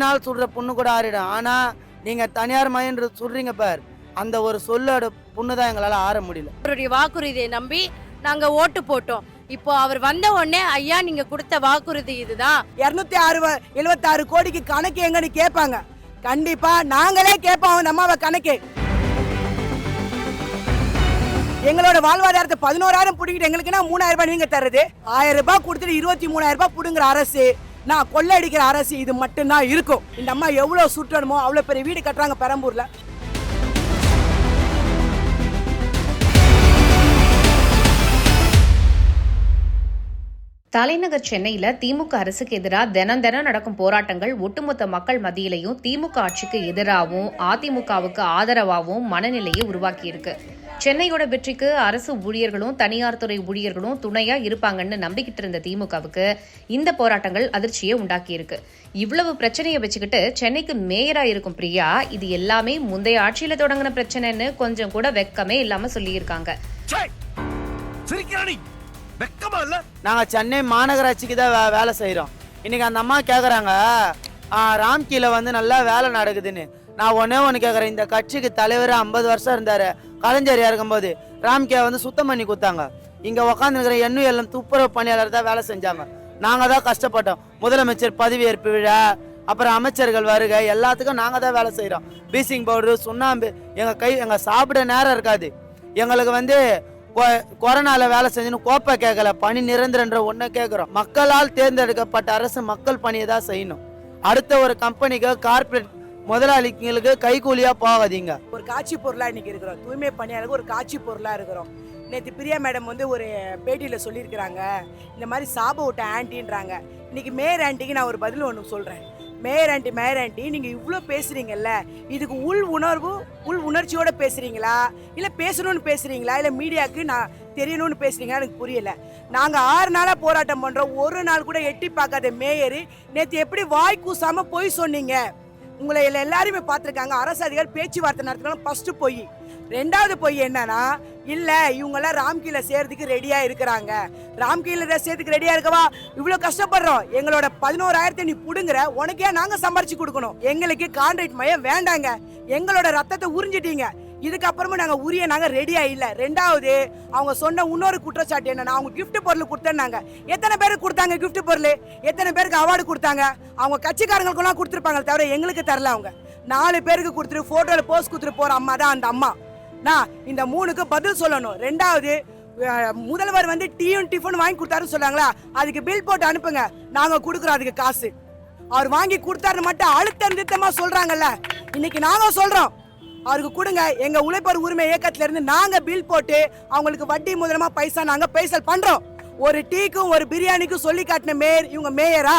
கம்பினால் சுடுற புண்ணு கூட ஆறிடும். ஆனா நீங்க தனியார் மயன்று சுடுறீங்க பார். அந்த ஒரு சொல்லோட புண்ணு தான் எங்களால ஆற முடியல. அவருடைய வாக்குறுதியை நம்பி நாங்க ஓட்டு போட்டோம். இப்போ அவர் வந்த உடனே ஐயா நீங்க கொடுத்த வாக்குறுதி இதுதான். இரநூத்தி ஆறு எழுபத்தாறு கோடிக்கு கணக்கு எங்கன்னு கேட்பாங்க. கண்டிப்பா நாங்களே கேட்போம் அம்மாவை கணக்கு. எங்களோட வாழ்வாதாரத்தை பதினோராயிரம் பிடிக்கிட்டு எங்களுக்குன்னா மூணாயிரம் ரூபாய் நீங்க தருது ஆயிரம் ரூபாய் கொடுத்துட்டு இருபத்தி மூணாயிரம் ரூபாய் பிடுங்குற அரசு. நான் கொள்ளையடிக்கிற அரசு இது மட்டும்தான் இருக்கும். இந்த அம்மா எவ்வளோ சுற்றணுமோ அவ்வளோ பெரிய வீடு கட்டுறாங்க பெரம்பூரில். தலைநகர் சென்னையில திமுக அரசுக்கு எதிராக தினம் தினம் நடக்கும் போராட்டங்கள் ஒட்டுமொத்த மக்கள் மத்தியிலையும் திமுக ஆட்சிக்கு எதிராகவும் அதிமுகவுக்கு ஆதரவாகவும் மனநிலையை உருவாக்கியிருக்கு. சென்னையோட வெற்றிக்கு அரசு ஊழியர்களும் தனியார் துறை ஊழியர்களும் துணையா இருப்பாங்கன்னு நம்பிக்கிட்டு இருந்த திமுகவுக்கு இந்த போராட்டங்கள் அதிர்ச்சியை உண்டாக்கியிருக்கு. இவ்வளவு பிரச்சனையை வச்சுக்கிட்டு சென்னைக்கு மேயரா இருக்கும் பிரியா இது எல்லாமே முந்தைய ஆட்சியில தொடங்கின பிரச்சனைன்னு கொஞ்சம் கூட வெக்கமே இல்லாம சொல்லியிருக்காங்க. வெக்கமா இல்ல? நாங்க சென்னை மாநகராட்சிக்கு தான் வே- வேலை செய்யறோம் இன்னைக்கு அந்த அம்மா கேக்குறாங்க ராம்கில வந்து நல்லா வேலை நடக்குதுன்னு. நான் ஒன்னே ஒன்று கேட்குறேன் இந்த கட்சிக்கு தலைவர் ஐம்பது வருஷம் இருந்தாரு. கலைஞர் இருக்கும்போது ராம்கே வந்து சுத்தம் பண்ணி கொடுத்தாங்க. இங்க உக்காந்துருக்கிற எண்ணு எல்லாம் துப்புரவு பணியாளர் தான் வேலை செஞ்சாங்க. நாங்க தான் கஷ்டப்பட்டோம். முதலமைச்சர் பதவியேற்பு விழா அப்புறம் அமைச்சர்கள் வருகை எல்லாத்துக்கும் நாங்க தான் வேலை செய்கிறோம் பீசிங் பவுடரு சுண்ணாம்பு எங்க கை எங்க சாப்பிட நேரம் இருக்காது. எங்களுக்கு வந்து கொரோனால வேலை செஞ்சுன்னு கோப்பை கேட்கல பணி நிரந்தரன்ற ஒன்றை கேட்குறோம் மக்களால் தேர்ந்தெடுக்கப்பட்ட அரசு மக்கள் பணியை தான் செய்யணும். அடுத்த ஒரு கம்பெனிக்கு கார்ப்பரேட் முதலாளிங்களுக்கு கைகூலியா போகாதீங்க. ஒரு காட்சி பொருளா இன்னைக்கு இருக்கிறோம். தூய்மை பணியாளருக்கு ஒரு காட்சி பொருளா இருக்கிறோம். நேற்று பிரியா மேடம் வந்து ஒரு பேட்டியில் சொல்லியிருக்கிறாங்க. இந்த மாதிரி சாப விட்ட ஆண்டின்றாங்க. இன்னைக்கு மேயர் ஆண்டிக்கு நான் ஒரு பதில் ஒன்று சொல்கிறேன் மேயர் ஆன்ட்டி மேயர் நீங்கள் இவ்வளோ பேசுகிறீங்கல்ல இதுக்கு உள் உணர்வு உள் உணர்ச்சியோடு பேசுகிறீங்களா இல்லை பேசணும்னு பேசுகிறீங்களா இல்லை மீடியாவுக்கு நான் தெரியணும்னு பேசுகிறீங்களா எனக்கு புரியல. நாங்கள் ஆறு நாளாக போராட்டம் பண்ணுறோம் ஒரு நாள் கூட எட்டி பார்க்காத மேயர் நேற்று எப்படி வாய் கூசாமல் போய் சொன்னீங்க? உங்களை எல்லாருமே பார்த்துருக்காங்க. அரசு அதிகாரி பேச்சுவார்த்தை நடத்தினாலும் ஃபஸ்ட்டு போய். ரெண்டாவது பொய் என்னன்னா இல்ல இவங்கெல்லாம் ராம்கீல சேர்த்துக்கு ரெடியா இருக்கிறாங்க. ராம்கீல சேர்த்துக்கு ரெடியா இருக்கவா? இவ்வளவு கஷ்டப்படுறோம். எங்களோட பதினோராயிரத்தை நீ புடுங்குற உனக்கே நாங்க சம்பாரிச்சு கொடுக்கணும். எங்களுக்கு கான்ட்ராக்ட் மையம் வேண்டாங்க. எங்களோட ரத்தத்தை உறிஞ்சிட்டீங்க. இதுக்கப்புறமும் நாங்க உரிய நாங்க ரெடியாக இல்லை. ரெண்டாவது அவங்க சொன்ன இன்னொரு குற்றச்சாட்டு என்னன்னா அவங்க கிஃப்ட் பொருள் கொடுத்தேன்னாங்க. எத்தனை பேருக்கு கொடுத்தாங்க கிஃப்ட் பொருள்? எத்தனை பேருக்கு அவார்டு கொடுத்தாங்க? அவங்க கட்சிக்காரங்களுக்கெல்லாம் கொடுத்துருப்பாங்க தவிர எங்களுக்கு தரல அவங்க. நாலு பேருக்கு கொடுத்துட்டு போட்டோல போஸ்ட் கொடுத்துட்டு போற அம்மா தான் அந்த அம்மா. நான் இந்த மூணுக்கு பதில் சொல்லணும். ரெண்டாவது முதல்வர் வந்து டீயும் டிஃபன் வாங்கி கொடுத்தாருன்னு சொன்னாங்களா? அதுக்கு பில் போட்டு அனுப்புங்க. நாங்க கொடுக்குறோம் அதுக்கு காசு. அவர் வாங்கி கொடுத்தாருன்னு மட்டும் அழுத்த நிறுத்தமா சொல்றாங்கல்ல? இன்னைக்கு நாங்க சொல்றோம். அவருக்கு கொடுங்க. எங்க உழைப்பர் உரிமை இயக்கத்துல இருந்து நாங்க பில் போட்டு அவங்களுக்கு வட்டி முதலமா பைசா நாங்க பைசல் பண்றோம். ஒரு டீக்கும் ஒரு பிரியாணிக்கும் சொல்லி காட்டின மேயர் இவங்க மேயரா?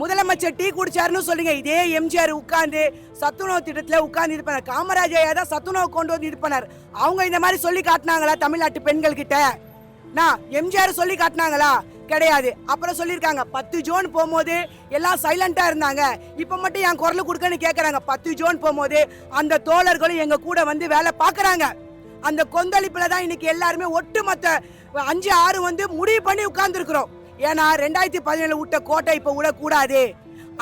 முதலமைச்சர் டீ குடிச்சாருன்னு சொல்லுங்க. இதே எம்ஜிஆர் உட்கார்ந்து சத்துணவு திட்டத்தில் உட்கார்ந்து இது பண்ணார். காமராஜ் ஐயா தான் சத்துணவு கொண்டு வந்து இது பண்ணார். அவங்க இந்த மாதிரி சொல்லி காட்டினாங்களா தமிழ்நாட்டு பெண்கள் கிட்ட நான் எம்ஜிஆர் சொல்லி காட்டினாங்களா? கிடையாது. அப்புறம் சொல்லியிருக்காங்க பத்து ஜோன் போகும்போது எல்லாம் சைலண்டாக இருந்தாங்க. இப்போ மட்டும் என் குரல் கொடுக்கன்னு கேட்குறாங்க பத்து ஜோன் போகும்போது அந்த தோழர்களும் எங்கள் கூட வந்து வேலை பார்க்குறாங்க. அந்த கொந்தளிப்பில் தான் இன்னைக்கு எல்லாருமே ஒட்டுமொத்த அஞ்சு ஆறு வந்து முடிவு பண்ணி உட்காந்துருக்குறோம் ஏன்னா ரெண்டாயிரத்தி பதினேழு விட்ட கோட்டை இப்போ விடக்கூடாது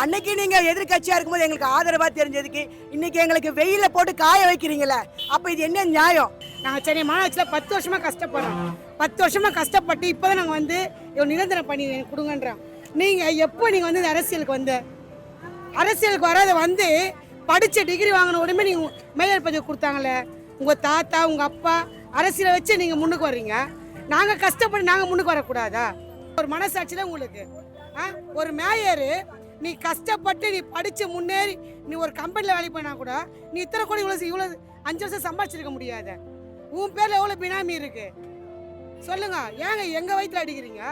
அன்னைக்கு நீங்க எதிர்கட்சியா இருக்கும்போது எங்களுக்கு ஆதரவா தெரிஞ்சதுக்கு இன்னைக்கு எங்களுக்கு வெயில போட்டு காய வைக்கிறீங்களே அப்ப இது என்ன நியாயம்? நாங்கள் சென்னை மாநகராட்சியில் பத்து வருஷமா கஷ்டப்படுறோம். பத்து வருஷமா கஷ்டப்பட்டு இப்போ தான் நாங்கள் வந்து நிரந்தரம் பண்ணி கொடுங்கன்றோம். நீங்கள் எப்போ நீங்கள் வந்து அரசியலுக்கு வந்த? அரசியலுக்கு வராத வந்து படிச்ச டிகிரி வாங்கின உடனே நீங்கள் மேயர் பதவி கொடுத்தாங்களே உங்கள் தாத்தா உங்கள் அப்பா அரசியலை வச்சு நீங்கள் முன்னுக்கு வர்றீங்க. நாங்கள் கஷ்டப்பட்டு நாங்கள் முன்னுக்கு வரக்கூடாதா? ஒரு மனசாட்சியில் உங்களுக்கு. ஆ? ஒரு மேயரு நீ கஷ்டப்பட்டு நீ படித்து முன்னேறி நீ ஒரு கம்பெனியில் வேலை போனால் கூட நீ இத்தனை கோடி இவ்வளோ இவ்வளோ அஞ்சு வருஷம் சம்பாதிச்சிருக்க முடியாத. உன் பேரில் எவ்வளோ பினாமி இருக்கு? சொல்லுங்க. ஏங்க எங்கள் வயிற்றில் அடிக்கிறீங்க?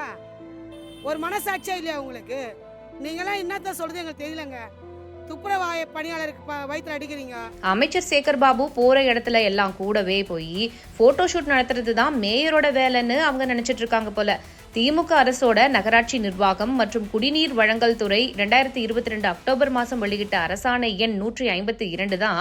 ஒரு மனசாட்சியா இல்லையா உங்களுக்கு? நீங்களாம் என்னத்த சொல்றது எங்களுக்கு தெரியலங்க. துப்புரவாய பணியாளருக்கு ப- அடிக்கிறீங்க. அமைச்சர் சேகர் பாபு போற இடத்துல எல்லாம் கூடவே போய் போட்டோ ஷூட் நடத்துறது தான் மேயரோட வேலைன்னு அவங்க நினைச்சிட்டு இருக்காங்க போல. திமுக அரசோட நகராட்சி நிர்வாகம் மற்றும் குடிநீர் வழங்கல் துறை ரெண்டாயிரத்தி இருபத்தி ரெண்டு அக்டோபர் மாதம் வெளியிட்ட அரசாணை எண் நூற்றி ஐம்பத்தி இரண்டு தான்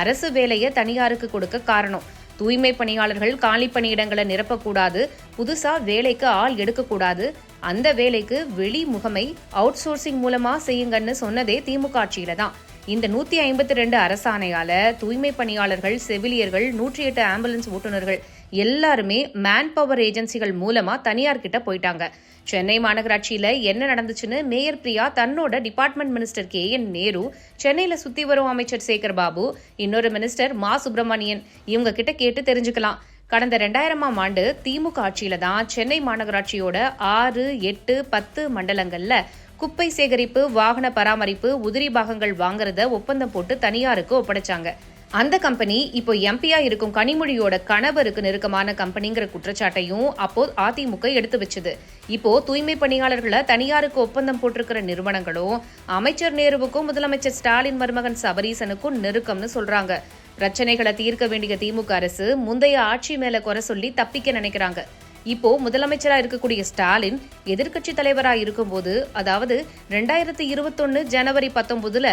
அரசு வேலையை தனியாருக்கு கொடுக்க காரணம். தூய்மை பணியாளர்கள் காலி பணியிடங்களை நிரப்பக்கூடாது புதுசா வேலைக்கு ஆள் எடுக்கக்கூடாது. அந்த வேலைக்கு வெளி முகமை அவுட் சோர்சிங் மூலமா செய்யுங்கன்னு சொன்னதே திமுக ஆட்சியில தான். இந்த நூத்தி ஐம்பத்தி ரெண்டு அரசாணையால தூய்மை பணியாளர்கள் செவிலியர்கள் நூற்றி எட்டு ஆம்புலன்ஸ் ஓட்டுநர்கள் எல்லாருமே மேன் பவர் ஏஜென்சிகள் மூலமா தனியார் கிட்ட போயிட்டாங்க. சென்னை மாநகராட்சியில என்ன நடந்துச்சுன்னு மேயர் பிரியா தன்னோட department minister K N Nehru சென்னையில சுத்தி வரும் அமைச்சர் சேகர் பாபு இன்னொரு மினிஸ்டர் மா சுப்பிரமணியன் இவங்க கிட்ட கேட்டு தெரிஞ்சுக்கலாம். கடந்த ரெண்டாயிரமாம் ஆண்டு திமுக ஆட்சியில தான் சென்னை மாநகராட்சியோட ஆறு எட்டு பத்து மண்டலங்கள்ல குப்பை சேகரிப்பு வாகன பராமரிப்பு உதிரி பாகங்கள் வாங்குறத ஒப்பந்தம் போட்டு தனியாருக்கு ஒப்படைச்சாங்க. அந்த கம்பெனி இப்போ எம்பியா இருக்கும் கனிமொழியோட கணவருக்கு நெருக்கமான கம்பெனிங்கிற குற்றச்சாட்டையும் அப்போ அதிமுக எடுத்து வச்சுது. இப்போ தூய்மை பணியாளர்களை தனியாருக்கு ஒப்பந்தம் போட்டிருக்கிற நிறுவனங்களும் அமைச்சர் நேருவுக்கும் முதலமைச்சர் ஸ்டாலின் மருமகன் சபரீசனுக்கும் நெருக்கம்னு சொல்றாங்க. பிரச்சனைகளை தீர்க்க வேண்டிய திமுக அரசு முந்தைய ஆட்சி மேல குறை சொல்லி தப்பிக்க நினைக்கிறாங்க. இப்போ முதலமைச்சராக இருக்கக்கூடிய ஸ்டாலின் எதிர்க்கட்சி தலைவராக இருக்கும்போது அதாவது ரெண்டாயிரத்தி இருபத்தொன்னு ஜனவரி பத்தொன்பதுல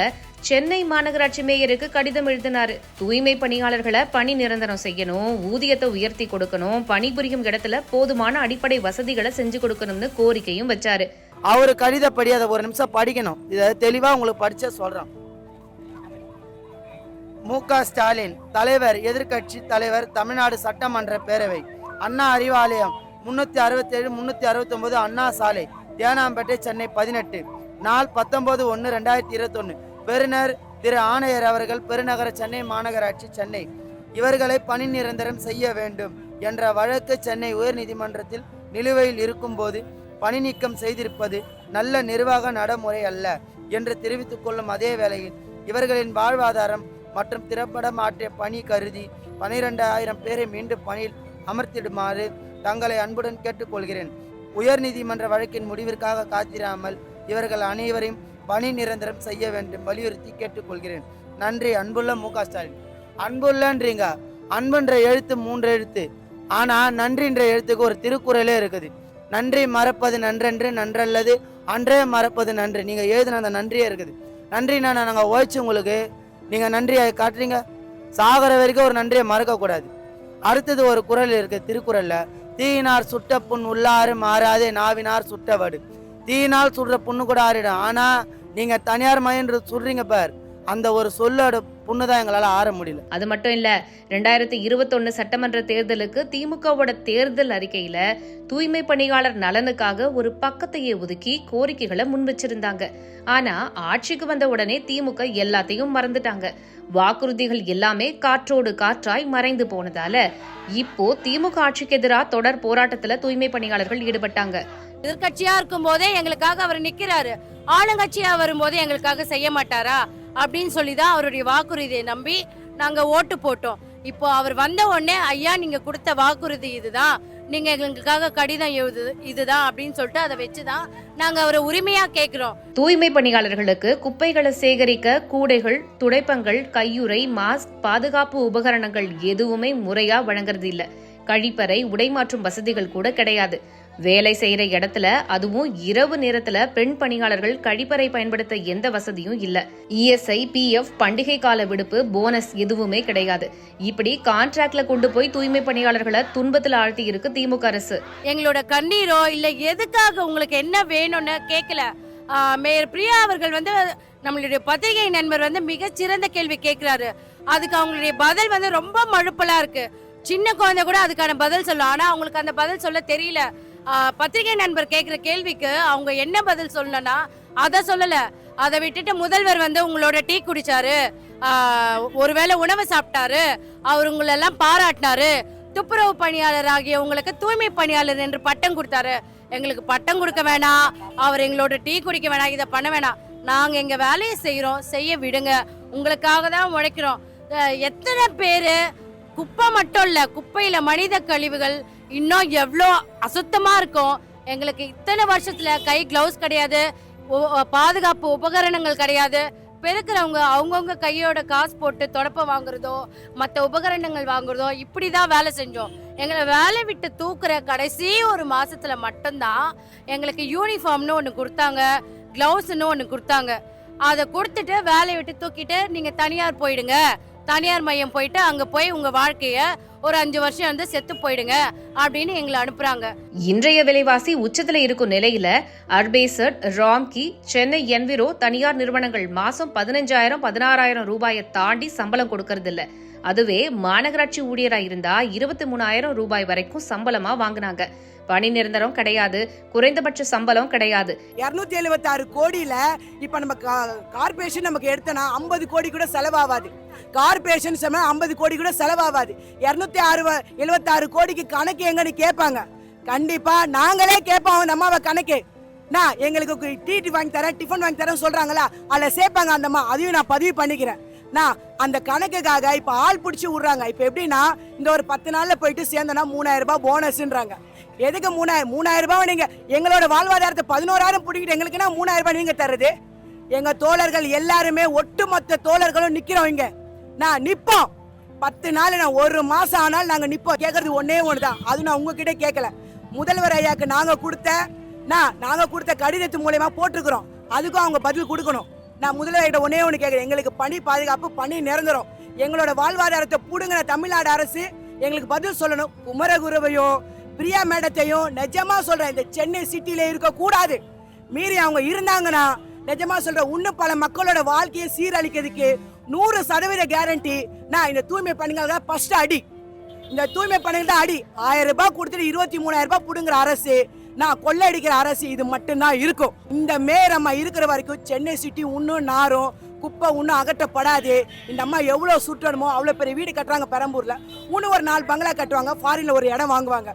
சென்னை மாநகராட்சி மேயருக்கு கடிதம் எழுதினாரு. தூய்மை பணியாளர்களை பணி நிரந்தரம் செய்யணும் ஊதியத்தை உயர்த்தி கொடுக்கணும் பணிபுரியும் இடத்துல போதுமான அடிப்படை வசதிகளை செஞ்சு கொடுக்கணும்னு கோரிக்கையும் வச்சாரு. அவர் கடிதப்படி அதை ஒரு நிமிஷம் படிக்கணும். இதை தெளிவாக உங்களுக்கு படிச்ச சொல்கிறேன் மு க ஸ்டாலின் தலைவர் எதிர்க்கட்சி தலைவர் தமிழ்நாடு சட்டமன்ற பேரவை. அண்ணா அறிவாலயம் முன்னூற்றி அறுபத்தேழு முந்நூற்றி அறுபத்தொம்போது அண்ணா சாலை தேனாம்பேட்டை சென்னை பதினெட்டு. நாள் பத்தொம்போது ஒன்று ரெண்டாயிரத்தி இருபத்தொன்று பெருநர் திரு ஆணையர் அவர்கள் பெருநகர சென்னை மாநகராட்சி சென்னை. இவர்களை பணி நிரந்தரம் செய்ய வேண்டும் என்ற வழக்கு சென்னை உயர்நீதிமன்றத்தில் நிலுவையில் இருக்கும்போது பணி நீக்கம் செய்திருப்பது நல்ல நிர்வாக நடைமுறை அல்ல என்று தெரிவித்துக் கொள்ளும் அதே வேளையில் இவர்களின் வாழ்வாதாரம் மற்றும் திறப்பட மாற்றிய பணி கருதி பனிரெண்டாயிரம் பேரை மீண்டும் பணியில் அமர்த்திடுமாறு தங்களை அன்புடன் கேட்டுக்கொள்கிறேன். உயர் நீதிமன்ற வழக்கின் முடிவிற்காக காத்திராமல் இவர்கள் அனைவரையும் பணி நிரந்தரம் செய்ய வேண்டும் வலியுறுத்தி கேட்டுக்கொள்கிறேன். நன்றி அன்புள்ள மு க ஸ்டாலின். அன்புள்ளன்றீங்க. அன்புன்ற எழுத்து மூன்று எழுத்து. ஆனால் நன்றின்ற எழுத்துக்கு ஒரு திருக்குறளே இருக்குது. நன்றி மறப்பது நன்றென்று நன்றல்லது அன்றே மறப்பது நன்று. நீங்கள் எழுதின அந்த நன்றியே இருக்குது. நன்றினா நான் நாங்க உங்களுக்கு. நீங்கள் நன்றியை காட்டுறீங்க. சாகர வரைக்கும் ஒரு நன்றியை மறக்கக்கூடாது. அடுத்தது ஒரு குறள் இருக்கு திருக்குறள்ல. தீயினார் சுட்ட புண் உள்ளாறு மாறாதே நாவினார் சுட்டவடு தீயினால் சுடுற புண்ணு கூட ஆறிடும். ஆனா நீங்க தனியார் மயன்று சுடுறீங்க பார். அந்த ஒரு சொல்லோட புண்ணு தான் எங்களால ஆற முடியல. அது மட்டும் இல்ல ரெண்டாயிரத்தி இருபத்தொன்னு சட்டமன்ற தேர்தலுக்கு திமுகவோட தேர்தல் அறிக்கையில தூய்மை பணியாளர் நலனுக்காக ஒரு பக்கத்தையே ஒதுக்கி கோரிக்கைகளை முன் வச்சிருந்தாங்க ஆனா ஆட்சிக்கு வந்த உடனே திமுக எல்லாத்தையும் மறந்துட்டாங்க. வாக்குறுதிகள் எல்லாமே காற்றோடு காற்றாய் மறைந்து போனதால இப்போ திமுக ஆட்சிக்கு எதிராக தொடர் போராட்டத்துல தூய்மை பணியாளர்கள் ஈடுபட்டாங்க. எதிர்கட்சியா இருக்கும் போதே எங்களுக்காக அவர் நிக்கிறாரு. ஆளுங்கட்சியா வரும்போது எங்களுக்காக செய்ய மாட்டாரா? அப்படின்னு சொல்லி தான் அவருடைய வாக்குறுதியை நம்பி நாங்கள் ஓட்டு போட்டோம். இப்போ அவர் வந்த உடனே ஐயா நீங்கள் கொடுத்த வாக்குறுதி இதுதான். நீங்கள் எங்களுக்காக கடிதம் எழுது இதுதான் அப்படின்னு சொல்லிட்டு அதை வச்சு தான் நாங்கள் அவரை உரிமையா கேட்குறோம் தூய்மை பணியாளர்களுக்கு குப்பைகளை சேகரிக்க கூடைகள் துடைப்பங்கள் கையுறை மாஸ்க் பாதுகாப்பு உபகரணங்கள் எதுவுமே முறையா வழங்குறது இல்ல. கழிப்பறை உடைமாற்றும் வசதிகள் கூட கிடையாது. வேலை செய்கிற இடத்துல அதுவும் இரவு நேரத்துல பெண் பணியாளர்கள் கழிப்பறை பயன்படுத்த எந்த வசதியும் இல்ல. இஎஸ்ஐ பிஎஃப் பண்டிகை கால விடுப்பு போனஸ் எதுவுமே கிடையாது. இப்படி கான்ட்ராக்ட்ல கொண்டு போய் தூய்மை பணியாளர்களை துன்பத்துல ஆழ்த்தி இருக்கு திமுக அரசு. எங்களோட கண்ணீரோ இல்ல எதுக்காக உங்களுக்கு என்ன வேணும்னு கேட்கல மேயர் பிரியா அவர்கள் வந்து நம்மளுடைய பத்திரிகை நண்பர் வந்து மிகச்சிறந்த கேள்வி கேட்கிறாரு அதுக்கு அவங்களுடைய பதில் வந்து ரொம்ப மழுப்பலா இருக்கு. சின்ன குழந்தை கூட அதுக்கான பதில் சொல்லும் ஆனா அவங்களுக்கு அந்த பதில் சொல்ல தெரியல. பத்திரிகை நண்பர் கேட்குற கேள்விக்கு அவங்க என்ன பதில் சொல்லணும்னா அதை சொல்லலை. அதை விட்டுட்டு முதல்வர் வந்து உங்களோட டீ குடிச்சாரு. ஒருவேளை உணவு சாப்பிட்டாரு. அவர் உங்களெல்லாம் பாராட்டினாரு. துப்புரவு பணியாளர் ஆகிய உங்களுக்கு தூய்மை பணியாளர் என்று பட்டம் கொடுத்தாரு. எங்களுக்கு பட்டம் கொடுக்க வேணாம். அவர் எங்களோட டீ குடிக்க வேணாம். இதை பண்ண வேணாம். நாங்கள் எங்கள் வேலையை செய்கிறோம் செய்ய விடுங்க. உங்களுக்காக தான் உழைக்கிறோம். எத்தனை பேர் குப்பை மட்டும் இல்லை குப்பையில் மனித கழிவுகள் இன்னும் எவ்வளோ அசுத்தமாக இருக்கும்? எங்களுக்கு இத்தனை வருஷத்தில் கை க்ளவுஸ் கிடையாது பாதுகாப்பு உபகரணங்கள் கிடையாது. பெருக்கிறவங்க அவங்கவுங்க கையோட காசு போட்டு தொடப்ப வாங்குறதோ மற்ற உபகரணங்கள் வாங்குறதோ இப்படி தான் வேலை செஞ்சோம். எங்களை வேலை விட்டு தூக்குற கடைசி ஒரு மாதத்தில் மட்டும்தான் எங்களுக்கு யூனிஃபார்ம்னு ஒன்று கொடுத்தாங்க க்ளவுஸ்னு ஒன்று கொடுத்தாங்க. அதை கொடுத்துட்டு வேலையை விட்டு தூக்கிட்டு நீங்கள் தனியார் போயிடுங்க. தனியார் மையம் போயிட்டு அங்கே போய் உங்கள் வாழ்க்கையை ஒரு அஞ்சு வருஷம் வந்து செத்து போயிடுங்க அப்படின்னு எங்களை அனுப்புறாங்க. இன்றைய விலைவாசி உச்சத்துல இருக்கும் நிலையில அர்பேசட் ராம்கி சென்னை என்விரோ தனியார் நிறுவனங்கள் மாசம் பதினஞ்சாயிரம் பதினாறாயிரம் ரூபாயை தாண்டி சம்பளம் கொடுக்கறது இல்ல அதுவே மாநகராட்சி ஊழியரா இருந்தா இருபத்தி மூணாயிரம் ரூபாய் வரைக்கும் சம்பளமா வாங்கினாங்க. பணி நிரந்தரம் கிடையாது குறைந்தபட்ச சம்பளம் கிடையாது. இரநூத்தி எழுபத்தாறு கோடியில இப்ப நம்ம கார்பரேஷன் நமக்கு எடுத்தனா ஐம்பது கோடி கூட செலவாகாது. கார்பரேஷன் செம ஐம்பது கோடி கூட செலவாகாது. இரநூத்தி எழுபத்தி எழுபத்தாறு கோடிக்கு கணக்கு எங்கன்னு கேட்பாங்க. கண்டிப்பா நாங்களே கேட்போம் நம்ம அம்மாவை கணக்கு. நான் எங்களுக்கு டீ வாங்கி தரேன் டிஃபன் வாங்கி தரேன் சொல்றாங்களா? அதில் சேர்ப்பாங்க அந்தம்மா அதையும் நான் பதிவு பண்ணிக்கிறேன். நான் அந்த கணக்குக்காக இப்போ ஆள் பிடிச்சி விட்றாங்க. இப்போ எப்படின்னா இந்த ஒரு பத்து நாளில் போயிட்டு சேர்ந்தோன்னா மூணாயிரம் ரூபாய் போனஸ்ன்றாங்க எதுக்கு மூணாயிரம் மூணாயிரம் ரூபாய் நீங்கள் எங்களோட வாழ்வாதாரத்தை பதினோராயிரம் பிடிக்கிட்டு எங்களுக்குன்னா மூணாயிரம் ரூபாய் நீங்கள் தருது எங்கள் தோழர்கள் எல்லாருமே ஒட்டுமொத்த தோழர்களும் நிற்கிறோம் இங்கே. நான் நிற்போம் பத்து நாள் நான் ஒரு மாதம் ஆனால் நாங்க நிப்போம். கேட்கறது ஒன்று தான் அது நான் உங்ககிட்ட கேட்கல முதல்வர் ஐயாக்கு நாங்கள் கொடுத்த நான் நாங்கள் கொடுத்த கடிதத்து மூலயமா போட்டிருக்கிறோம். அதுக்கும் அவங்க பதில் கொடுக்கணும். நான் முதல்வர்கிட்ட ஒன்னே ஒன்று கேட்குறேன் எங்களுக்கு பணி பாதுகாப்பு பணி நிரந்தரம். எங்களோட வாழ்வாதாரத்தை புடுங்கின தமிழ்நாடு அரசு எங்களுக்கு பதில் சொல்லணும். குமரகுருவையும் பிரியா மேடத்தையும் நிஜமா சொல்றேன் இந்த சென்னை சிட்டியில இருக்கக்கூடாது. மீறி அவங்க இருந்தாங்கன்னா நிஜமா சொல்றேன் இன்னும் பல மக்களோட வாழ்க்கையை சீரழிக்கிறதுக்கு நூறு சதவீத கேரண்டி நான் இந்த தூய்மை பணிகளுக்காக ஃபர்ஸ்ட் அடி. இந்த தூய்மை பணிகள் தான் அடி. ஆயிரம் ரூபாய் கொடுத்துட்டு இருபத்தி மூணாயிரம் ரூபாய் பிடுங்குற அரசு நான் கொள்ளடிக்கிற அரசு இது மட்டும்தான் இருக்கும். இந்த மேரம்மா இருக்கிற வரைக்கும் சென்னை சிட்டி இன்னும் நாரும் குப்பை இன்னும் அகற்றப்படாது. இந்த அம்மா எவ்வளோ சுற்றணுமோ அவ்வளோ பெரிய வீடு கட்டுறாங்க பெரம்பூரில். இன்னும் ஒரு நாலு பங்களா கட்டுவாங்க ஃபாரினில் ஒரு இடம் வாங்குவாங்க.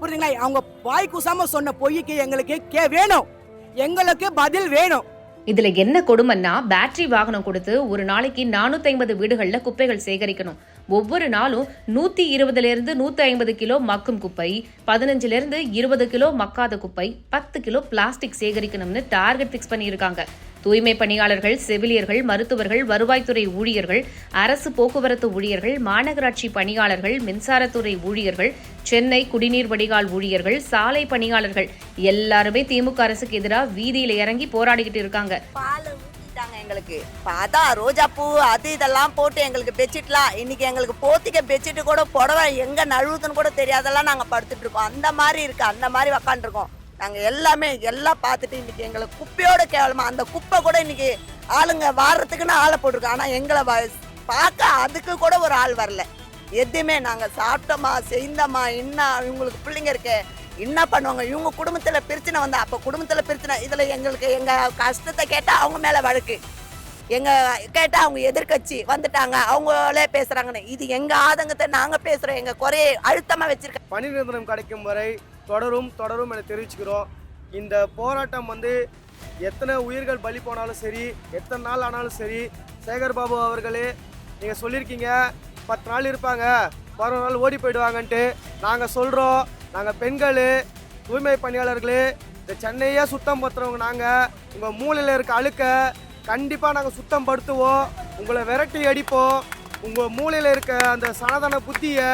புரியுதுங்களா அவங்க வாய் கூசாமல் சொன்ன பொய்க்கு எங்களுக்கு கே வேணும். எங்களுக்கு பதில் வேணும். இதில் என்ன கொடுமைன்னா பேட்டரி வாகனம் கொடுத்து ஒரு நாளைக்கு நானூற்றி ஐம்பது வீடுகளில் குப்பைகள் சேகரிக்கணும். ஒவ்வொரு நாளும் நூற்றி இருபதுலேருந்து நூற்றி ஐம்பது கிலோ மக்கும் குப்பை பதினஞ்சுலேருந்து இருபது கிலோ மக்காத குப்பை பத்து கிலோ பிளாஸ்டிக் சேகரிக்கணும்னு டார்கெட் ஃபிக்ஸ் பண்ணியிருக்காங்க. தூய்மை பணியாளர்கள் செவிலியர்கள் மருத்துவர்கள் வருவாய்த்துறை ஊழியர்கள் அரசு போக்குவரத்து ஊழியர்கள் மாநகராட்சி பணியாளர்கள் மின்சாரத்துறை ஊழியர்கள் சென்னை குடிநீர் வடிகால் ஊழியர்கள் சாலை பணியாளர்கள் எல்லாருமே திமுக அரசுக்கு எதிராக வீதியில் இறங்கி போராடிக்கிட்டு இருக்காங்க. பால் எங்களுக்கு. பார்த்தா ரோஜா பூ அது இதெல்லாம் போட்டு எங்களுக்கு பெட்ஷீட்லாம் இன்னைக்கு எங்களுக்கு போத்திக்க பெட்ஷீட்டு கூட புடவை எங்க நழுவுதுன்னு கூட தெரியாதெல்லாம் நாங்க படுத்துட்டு இருக்கோம். அந்த மாதிரி இருக்கு அந்த மாதிரி உக்காந்துருக்கோம். நாங்கள் எல்லாமே எல்லாம் பார்த்துட்டு இன்றைக்கி எங்களுக்கு குப்பையோட கேவலமா அந்த குப்பை கூட இன்றைக்கி ஆளுங்க வாடுறதுக்குன்னு ஆளை போட்டிருக்கோம் ஆனால் எங்களை பார்க்க அதுக்கு கூட ஒரு ஆள் வரல. எதுவுமே நாங்கள் சாப்பிட்டோமா செய்தோமா என்ன இவங்களுக்கு பிள்ளைங்க இருக்கே என்ன பண்ணுவாங்க? இவங்க குடும்பத்தில் பிரச்சனை வந்தால் அப்போ குடும்பத்தில் பிரச்சனை இதில் எங்களுக்கு எங்கள் கஷ்டத்தை கேட்டால் அவங்க மேலே வழக்கு. எங்கள் கேட்டால் அவங்க எதிர்க்கட்சி வந்துட்டாங்க அவங்களே பேசுகிறாங்கன்னு இது எங்கள் ஆதங்கத்தை நாங்கள் பேசுகிறோம் எங்கள் குறையை அழுத்தமாக வச்சுருக்கேன் பணி நிரந்தரம் கிடைக்கும் வரை தொடரும் தொடரும் என தெரிவிச்சுக்கிறோம். இந்த போராட்டம் வந்து எத்தனை உயிர்கள் பலி போனாலும் சரி எத்தனை நாள் ஆனாலும் சரி சேகர் பாபு அவர்களே நீங்கள் சொல்லியிருக்கீங்க பத்து நாள் இருப்பாங்க பதினொரு நாள் ஓடி போயிடுவாங்கன்ட்டு நாங்கள் சொல்கிறோம் நாங்கள் பெண்கள் தூய்மை பணியாளர்களே இந்த சென்னையே சுத்தம் படுத்துறவங்க நாங்கள் உங்கள் மூலையில் இருக்க அழுக்க கண்டிப்பாக நாங்கள் சுத்தம் படுத்துவோம். உங்களை விரட்டி அடிப்போம். உங்கள் மூலையில் இருக்க அந்த சனாதன புத்தியை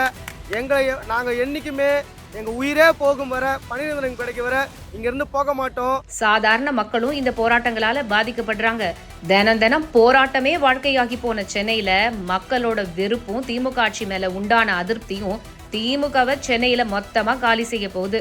எங்களை நாங்கள் என்றைக்குமே எங்கள் உயிரே போகும் வர பணி கிடைக்க வர இங்கேருந்து போக மாட்டோம். சாதாரண மக்களும் இந்த போராட்டங்களால பாதிக்கப்படுறாங்க. தினம் தினம் போராட்டமே வாழ்க்கையாகி போன சென்னையில மக்களோட வெறுப்பும் திமுக ஆட்சி மேல உண்டான அதிருப்தியும் திமுகவை சென்னையில மொத்தமா காலி செய்ய போகுது.